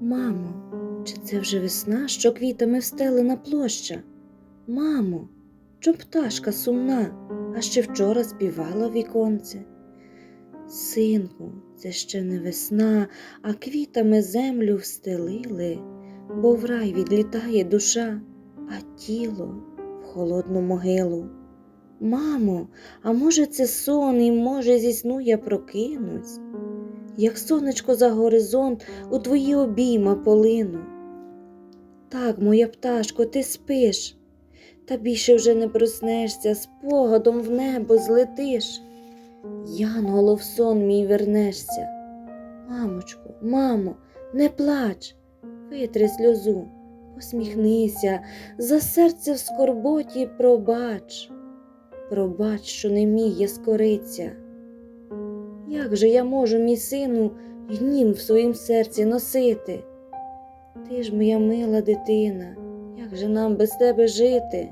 Мамо, чи це вже весна, що квітами встелена площа? Мамо, чом пташка сумна, а ще вчора співала віконце? Синку, це ще не весна, а квітами землю встелили, бо в рай відлітає душа, а тіло в холодну могилу. Мамо, а може це сон, і може зі сну я прокинусь? Як сонечко за горизонт у твої обійма полину. Так, моя пташко, ти спиш, та більше вже не проснешся, спогадом в небо злетиш. Янголо в сон мій вернешся. Мамочко, мамо, не плач, витри сльозу, посміхнися, за серце в скорботі пробач. Пробач, що не міг я скориться. Як же я можу, мій сину, гнів в своїм серці носити? Ти ж моя мила дитина, як же нам без тебе жити?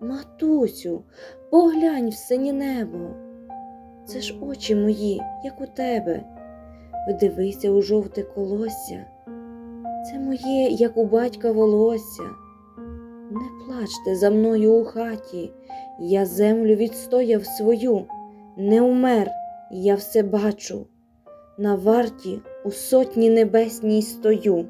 Матусю, поглянь в синє небо. Це ж очі мої, як у тебе. Вдивися у жовте колосся. Це моє, як у батька волосся. Не плачте за мною у хаті, я землю відстояв свою, не умер, я все бачу. На варті у сотні небесній стою.